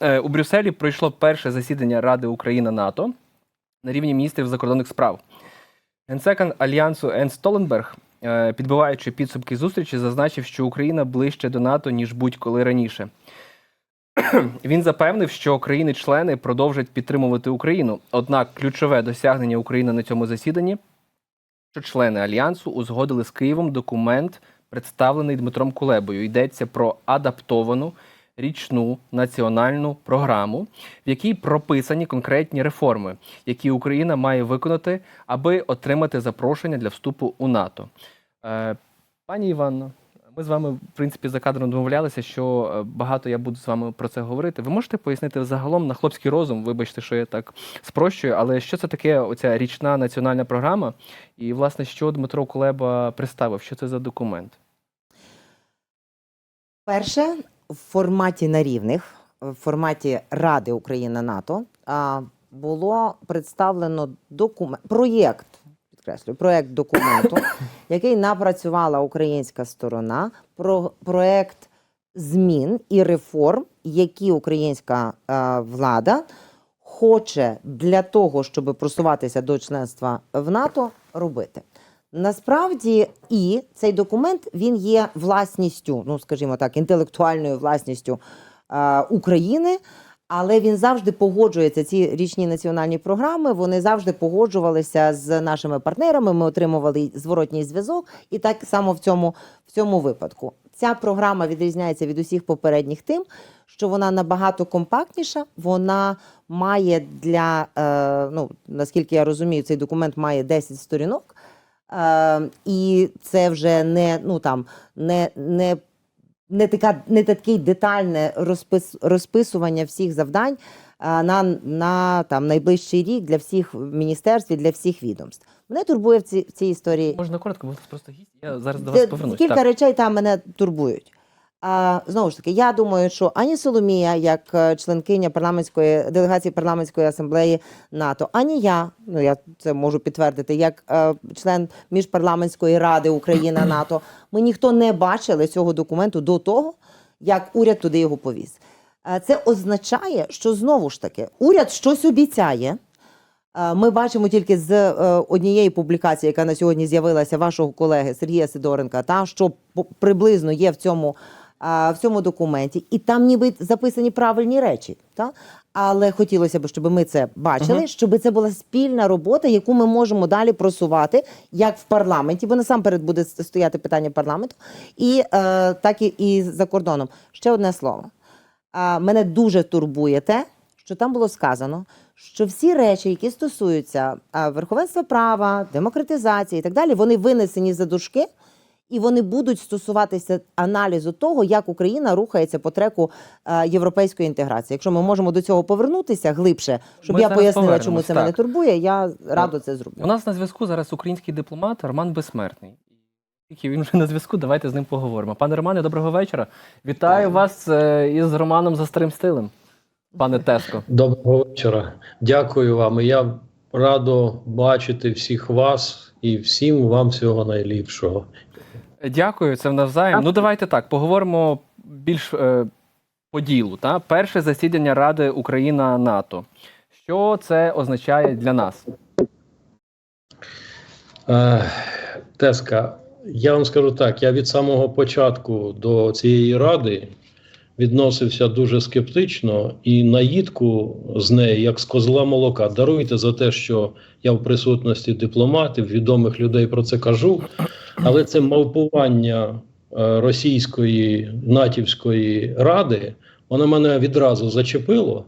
Е, У Брюсселі пройшло перше засідання Ради Україна НАТО на рівні міністрів закордонних справ. Генсекан Альянсу Ен Столенберг, е, підбиваючи підсумки зустрічі, зазначив, що Україна ближче до НАТО, ніж будь-коли раніше. Він запевнив, що країни-члени продовжать підтримувати Україну. Однак ключове досягнення України на цьому засіданні, що члени альянсу узгодили з Києвом документ, представлений Дмитром Кулебою. Йдеться про адаптовану річну національну програму, в якій прописані конкретні реформи, які Україна має виконати, аби отримати запрошення для вступу у НАТО. Е, Пані Іванно, ми з вами, в принципі, за кадром домовлялися, що е, багато я буду з вами про це говорити. Ви можете пояснити загалом на хлопський розум, вибачте, що я так спрощую, але що це таке оця річна національна програма? І, власне, що Дмитро Кулеба представив? Що це за документ? Перше, в форматі на рівних, в форматі Ради Україна НАТО було представлено документ, проєкт, підкреслюю, проєкт документу, який напрацювала українська сторона, про проєкт змін і реформ, які українська влада хоче для того, щоб просуватися до членства в НАТО, робити. Насправді, і цей документ він є власністю, ну скажімо так, інтелектуальною власністю е, України. Але він завжди погоджується. Ці річні національні програми вони завжди погоджувалися з нашими партнерами. Ми отримували зворотній зв'язок, і так само в цьому, в цьому випадку. Ця програма відрізняється від усіх попередніх тим, що вона набагато компактніша. Вона має для е, ну наскільки я розумію, цей документ має 10 сторінок. Е, і це вже не ну там не, не, не, така, не таке детальне розпис, розписування всіх завдань е, на, на там найближчий рік для всіх міністерств і для всіх відомств. Мене турбує в цій, в цій історії Можна коротко, бо просто гість. Я зараз до вас повернусь. Кілька Так. речей там мене турбують. Знову ж таки, я думаю, що ані Соломія, як е, членкиня парламентської делегації парламентської асамблеї НАТО, ані я, ну я це можу підтвердити, як е, член міжпарламентської ради Україна НАТО, ми ніхто не бачили цього документу до того, як уряд туди його повіз. Е, Це означає, що знову ж таки уряд щось обіцяє. Ми бачимо тільки з однієї публікації, яка на сьогодні з'явилася вашого колеги Сергія Сидоренка, та що приблизно є в цьому, а, в цьому документі, і там ніби записані правильні речі. Та? Але хотілося б, щоб ми це бачили, Мгм. щоб це була спільна робота, яку ми можемо далі просувати, як в парламенті, бо насамперед буде стояти питання парламенту, і е, так і, і за кордоном. Ще одне слово. А, мене дуже турбує те, що там було сказано, що всі речі, які стосуються верховенства права, демократизації і так далі, вони винесені за дужки, і вони будуть стосуватися аналізу того, як Україна рухається по треку а, європейської інтеграції. Якщо ми можемо до цього повернутися глибше, щоб Ми я пояснила, чому це мене турбує, я радо це зроблю. У нас на зв'язку зараз український дипломат Роман Безсмертний. Тільки він вже на зв'язку, давайте з ним поговоримо. Пане Романе, доброго вечора. Вітаю вас е, із Романом за старим стилем, пане Теско. Доброго вечора. Дякую вам. І Я радо бачити всіх вас і всім вам всього найліпшого. Дякую, це навзаєм. Ну давайте так, поговоримо більш е, по ділу. Та? Перше засідання Ради Україна НАТО. Що це означає для нас? Е, Теска, я вам скажу так: я від самого початку до цієї ради відносився дуже скептично і наїдку з неї, як з козла молока. Даруйте за те, що я в присутності дипломатів, відомих людей про це кажу. Але це мавпування е, російської натівської ради, воно мене відразу зачепило.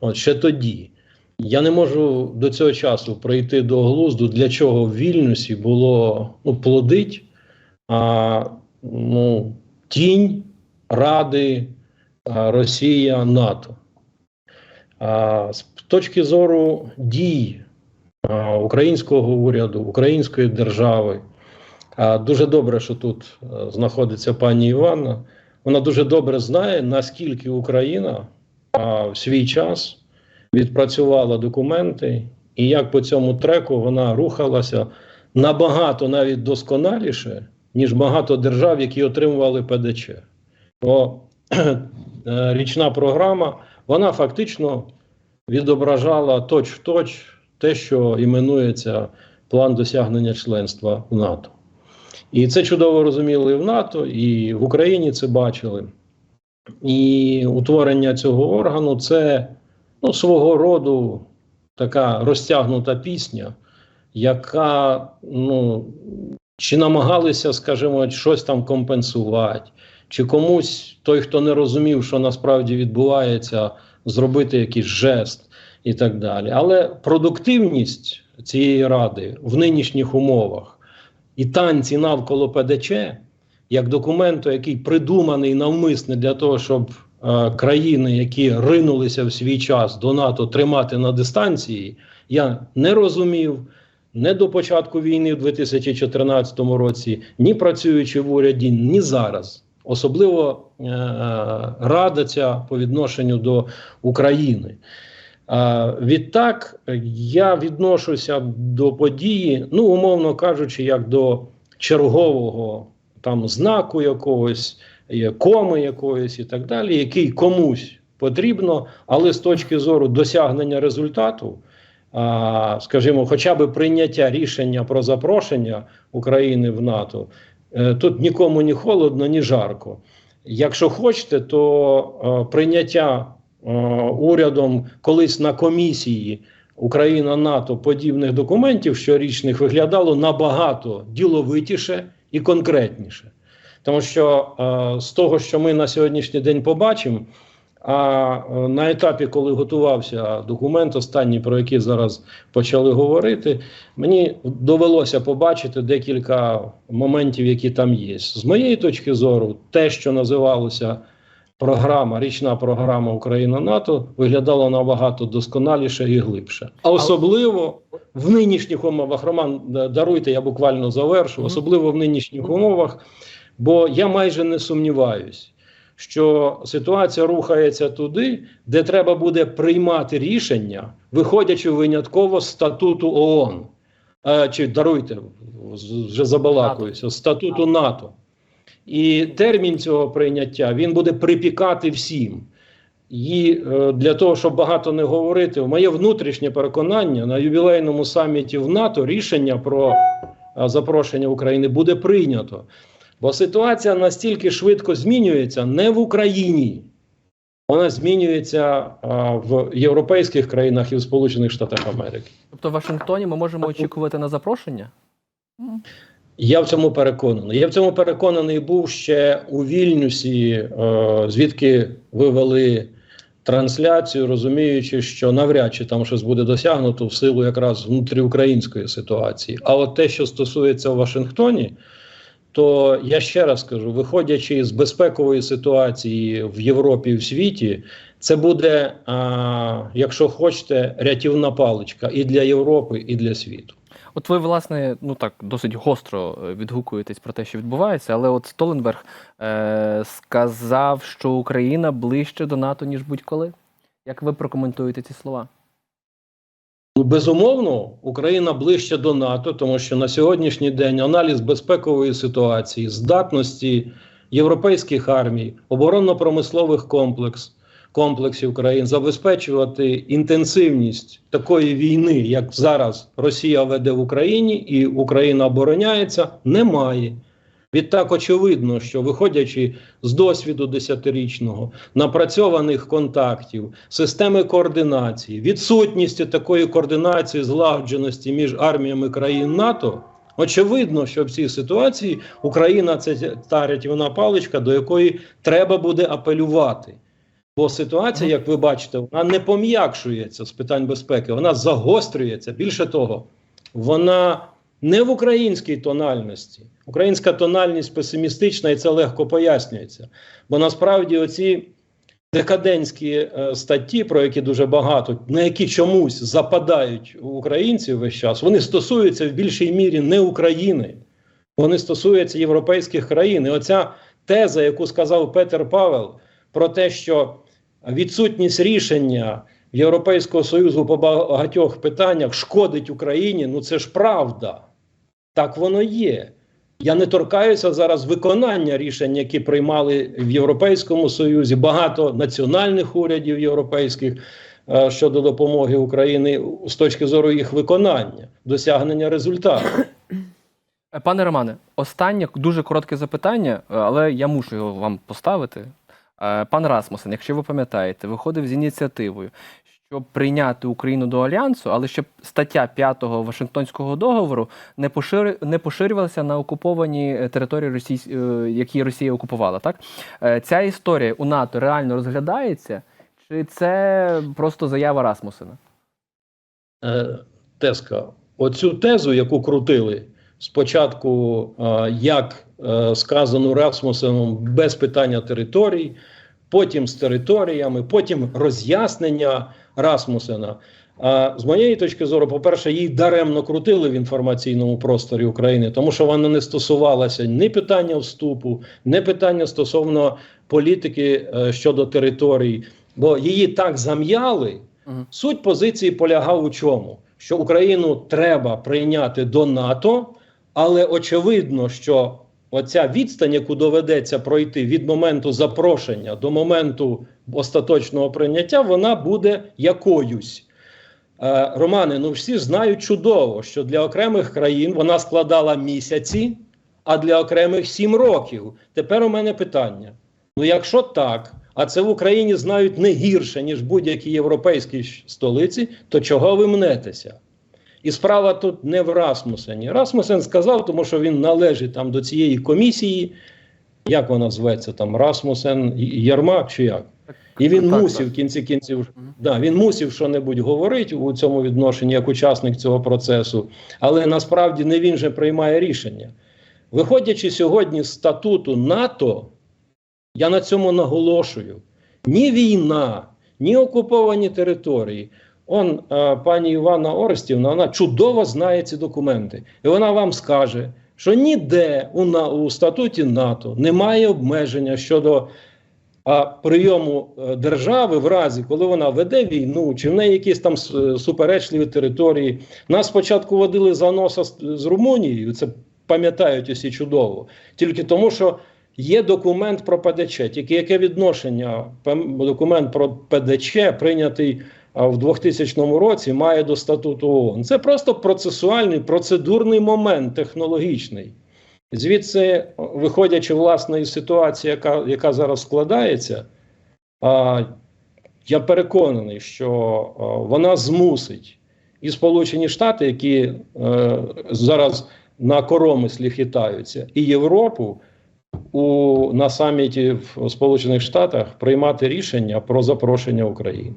От ще тоді. Я не можу до цього часу прийти до глузду, для чого в Вільнюсі було ну, плодить а, ну, тінь Ради а, Росія НАТО. А, з точки зору дій а, українського уряду, української держави, а, дуже добре, що тут знаходиться пані Іванна. Вона дуже добре знає, наскільки Україна в свій час відпрацювала документи, і як по цьому треку вона рухалася набагато навіть досконаліше, ніж багато держав, які отримували ПДЧ. Бо е, річна програма вона фактично відображала точ-в-точ те, що іменується план досягнення членства в НАТО. І це чудово розуміли в НАТО, і в Україні це бачили. І утворення цього органу це ну, свого роду така розтягнута пісня, яка ну, чи намагалися, скажімо, щось там компенсувати, чи комусь той, хто не розумів, що насправді відбувається, зробити якийсь жест і так далі. Але продуктивність цієї ради в нинішніх умовах і танці навколо ПДЧ, як документу, який придуманий навмисне для того, щоб е, країни, які ринулися в свій час до НАТО, тримати на дистанції, я не розумів. Не до початку війни в 2014 році, ні працюючи в уряді, ні зараз. Особливо е, рада ця по відношенню до України. Е, відтак я відношуся до події, ну, умовно кажучи, як до чергового там знаку якогось, коми якоїсь і так далі, який комусь потрібно, але з точки зору досягнення результату. Скажімо, хоча б прийняття рішення про запрошення України в НАТО, е, тут нікому ні холодно, ні жарко. Якщо хочете, то е, прийняття е, урядом колись на комісії Україна НАТО подібних документів щорічних виглядало набагато діловитіше і конкретніше. Тому що е, з того, що ми на сьогоднішній день побачимо, а е, на етапі, коли готувався документ, останній, про який зараз почали говорити, мені довелося побачити декілька моментів, які там є. З моєї точки зору, те, що називалося програма, річна програма Україна НАТО, виглядало набагато досконаліше і глибше. А особливо в нинішніх умовах, Роман, даруйте, я буквально завершу, особливо в нинішніх умовах, бо я майже не сумніваюсь що ситуація рухається туди, де треба буде приймати рішення, виходячи винятково з статуту ООН. Е, чи даруйте, вже забалакуюся, статуту НАТО. І термін цього прийняття він буде припікати всім. І е, для того, щоб багато не говорити, моє внутрішнє переконання на ювілейному саміті в НАТО рішення про е, запрошення України буде прийнято. Бо ситуація настільки швидко змінюється не в Україні, вона змінюється в європейських країнах і в Сполучених Штатах Америки. Тобто в Вашингтоні ми можемо очікувати на запрошення? Я в цьому переконаний. Я в цьому переконаний був ще у Вільнюсі, е, звідки вивели трансляцію, розуміючи, що навряд чи там щось буде досягнуто в силу якраз внутріукраїнської ситуації. А от те, що стосується в Вашингтоні, то я ще раз кажу: виходячи з безпекової ситуації в Європі і в світі, це буде, якщо хочете, рятівна паличка і для Європи, і для світу. От ви, власне, ну так досить гостро е, відгукуєтесь про те, що відбувається, але от Столенберг е- сказав, що Україна ближче до НАТО, ніж будь-коли. Як ви прокоментуєте ці слова? Ну, безумовно, Україна ближче до НАТО, тому що на сьогоднішній день аналіз безпекової ситуації, здатності європейських армій, оборонно-промислових комплекс, комплексів країн забезпечувати інтенсивність такої війни, як зараз Росія веде в Україні, і Україна обороняється, немає. Відтак очевидно, що виходячи з досвіду десятирічного, напрацьованих контактів, системи координації, відсутністю такої координації, злагодженості між арміями країн НАТО, очевидно, що в цій ситуації Україна це та рятівна паличка, до якої треба буде апелювати. Бо ситуація, як ви бачите, вона не пом'якшується з питань безпеки, вона загострюється. Більше того, вона не в українській тональності. Українська тональність песимістична, і це легко пояснюється. Бо насправді оці декадентські е, статті, про які дуже багато, на які чомусь западають у українців весь час, вони стосуються в більшій мірі не України, вони стосуються європейських країн. І оця теза, яку сказав Петер Павел, про те, що відсутність рішення Європейського Союзу по багатьох питаннях шкодить Україні, ну це ж правда. Так воно є. Я не торкаюся зараз виконання рішень, які приймали в Європейському Союзі, багато національних урядів європейських е, щодо допомоги Україні з точки зору їх виконання, досягнення результатів. Е, Пане Романе, останнє дуже коротке запитання, але я мушу його вам поставити. Е, Пан Расмусен, якщо ви пам'ятаєте, виходив з ініціативою, щоб прийняти Україну до альянсу, але щоб стаття 5 Вашингтонського договору не пошир... не поширювалася на окуповані е, території, Російсь... е, які Росія окупувала. Так ця історія у НАТО реально розглядається, чи це просто заява Расмусена? Теска, оцю тезу, яку крутили спочатку, як е, сказано Расмусеном, без питання територій, потім з територіями, потім роз'яснення Расмусена. А з моєї точки зору, по-перше, її даремно крутили в інформаційному просторі України, тому що вона не стосувалася ні питання вступу, ні питання стосовно політики е, щодо територій, бо її так зам'яли. Суть позиції полягав у чому? Що Україну треба прийняти до НАТО, але очевидно, що оця відстань, яку доведеться пройти від моменту запрошення до моменту остаточного прийняття, вона буде якоюсь. Е, Романе, ну всі знають чудово, що для окремих країн вона складала місяці, а для окремих сім років. Тепер у мене питання: ну, якщо так, а це в Україні знають не гірше, ніж будь-які європейські столиці, то чого ви мнетеся? І справа тут не в Расмусені. Расмусен сказав, тому що він належить там до цієї комісії, як вона зветься там, Расмусен Єрмак чи як? І він Так, мусив в кінці кінців, да, він мусив що-небудь говорити у цьому відношенні як учасник цього процесу, але насправді не він же приймає рішення. Виходячи сьогодні з статуту НАТО, я на цьому наголошую: ні війна, ні окуповані території. Он е, пані Івана Орестівна, вона чудово знає ці документи, і вона вам скаже, що ніде у, у статуті НАТО немає обмеження щодо а прийому е, держави в разі, коли вона веде війну, чи в неї якісь там е, суперечливі території. Нас спочатку водили за носа з, Румунією, це пам'ятають усі чудово, тільки тому, що є документ про ПДЧ. Тільки яке відношення документ про ПДЧ, прийнятий в 2000 році, має до статуту ООН? Це просто процесуальний, процедурний момент технологічний. Звідси, виходячи власне із ситуації, яка, яка зараз складається, а, я переконаний, що вона змусить і Сполучені Штати, які е, зараз на коромислі хитаються, і Європу у, на саміті в Сполучених Штатах приймати рішення про запрошення України.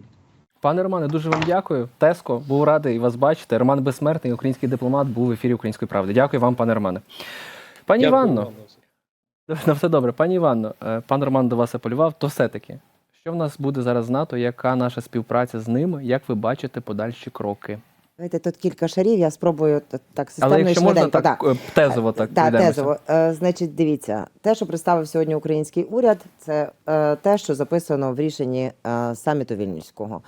Пане Романе, дуже вам дякую. Теско, був радий вас бачити. Роман Безсмертний, український дипломат, був в ефірі Української правди. Дякую вам, пане Романе. Пані Дякую Іванно, на все добре. Пані Іванно, е, пан Роман до вас апелював. То все-таки, що в нас буде зараз з НАТО? Яка наша співпраця з ними? Як ви бачите подальші кроки? Давайте тут кілька шарів, я спробую так системно Але і якщо можна так да. е, тезово так Да, тезово. Е, значить, дивіться, те, що представив сьогодні український уряд, це е, те, що записано в рішенні е, саміту Вільнюського.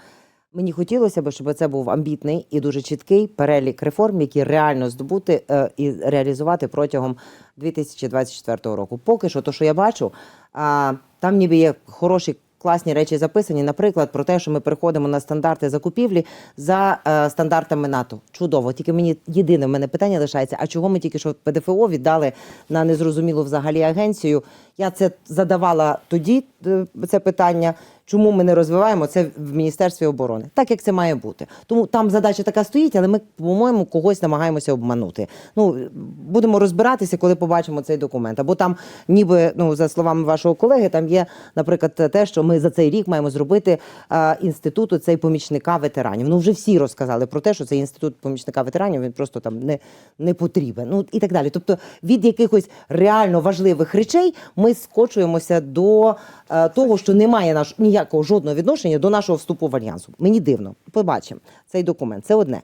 Мені хотілося б, щоб це був амбітний і дуже чіткий перелік реформ, які реально здобути е, і реалізувати протягом 2024 року. Поки що, то, що я бачу, а, там ніби є хороші. Класні речі записані, наприклад, про те, що ми переходимо на стандарти закупівлі за е, стандартами НАТО. Чудово. Тільки мені єдине в мене питання лишається: а чого ми тільки що ПДФО віддали на незрозумілу взагалі агенцію? Я це задавала тоді е, це питання. Чому ми не розвиваємо це в Міністерстві оборони, так як це має бути. Тому там задача така стоїть, але ми, по-моєму, когось намагаємося обманути. Ну будемо розбиратися, коли побачимо цей документ. Або там, ніби ну за словами вашого колеги, там є, наприклад, те, що ми за цей рік маємо зробити а, інституту цей помічника ветеранів. Ну вже всі розказали про те, що цей інститут помічника ветеранів він просто там не, не потрібен. Ну і так далі. Тобто від якихось реально важливих речей ми скочуємося до е, того, що немає наш ніякого жодного відношення до нашого вступу в альянсу. Мені дивно. Побачимо цей документ. Це одне.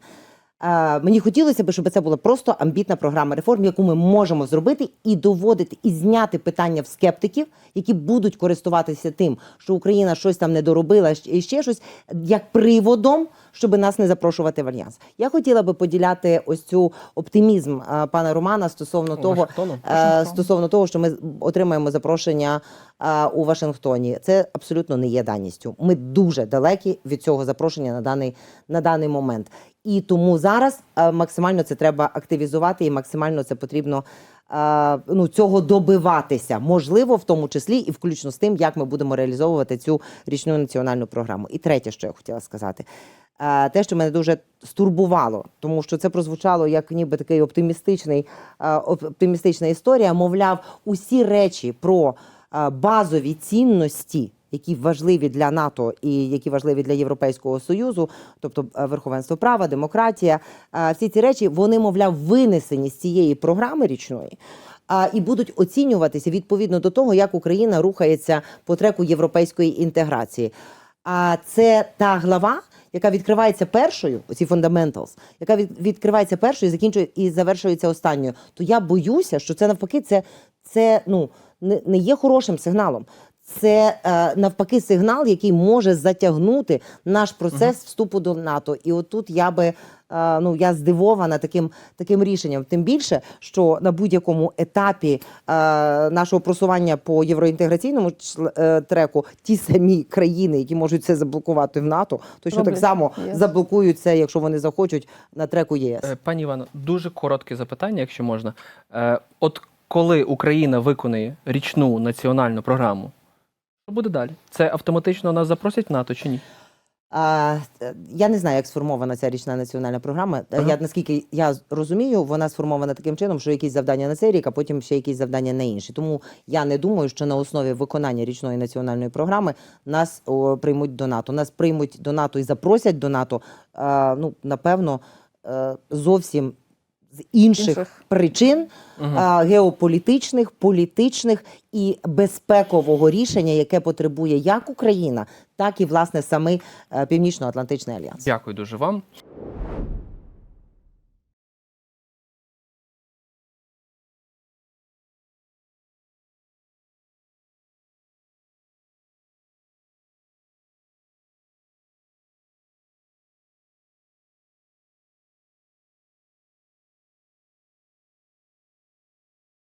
Е, Мені хотілося б, щоб це була просто амбітна програма реформ, яку ми можемо зробити і доводити, і зняти питання в скептиків, які будуть користуватися тим, що Україна щось там не доробила і ще щось, як приводом, щоб нас не запрошувати в альянс. Я хотіла би поділяти ось цю оптимізм е, пана Романа стосовно того, Вашингтону? е, стосовно того, що ми отримаємо запрошення е, у Вашингтоні. Це абсолютно не є даністю. Ми дуже далекі від цього запрошення на даний, на даний момент. І тому зараз е, максимально це треба активізувати, і максимально це потрібно е, ну, цього добиватися. Можливо, в тому числі і включно з тим, як ми будемо реалізовувати цю річну національну програму. І третє, що я хотіла сказати. Е, Те, що мене дуже стурбувало, тому що це прозвучало як ніби такий оптимістичний, е, оптимістична історія. Мовляв, усі речі про е, базові цінності, які важливі для НАТО і які важливі для Європейського союзу, тобто е, верховенство права, демократія, е, всі ці речі вони, мовляв, винесені з цієї програми річної. а, І будуть оцінюватися відповідно до того, як Україна рухається по треку європейської інтеграції. А це та глава, яка відкривається першою, оці fundamentals, яка відкривається першою, і закінчує і завершується останньою. То я боюся, що це навпаки, це, це ну не, не є хорошим сигналом. Це е, навпаки сигнал, який може затягнути наш процес вступу до НАТО. І отут я би е, ну я здивована таким таким рішенням. Тим більше, що на будь-якому етапі е, нашого просування по євроінтеграційному чл- е, треку ті самі країни, які можуть це заблокувати в НАТО, точно так само Yes. заблокують це, якщо вони захочуть на треку ЄС. Пані Івано, дуже коротке запитання, якщо можна. Е, От коли Україна виконає річну національну програму, що буде далі? Це автоматично нас запросять в НАТО чи ні? А, я не знаю, як сформована ця річна національна програма. Ага. Я наскільки я розумію, вона сформована таким чином, що якісь завдання на цей рік, а потім ще якісь завдання на інші. Тому я не думаю, що на основі виконання річної національної програми нас о, приймуть до НАТО. Нас приймуть до НАТО і запросять до НАТО. А, ну напевно, е, зовсім з інших, Інших. причин угу. а, геополітичних, політичних і безпекового рішення, яке потребує як Україна, так і власне самий е, Північно-Атлантичний альянс. Дякую дуже вам.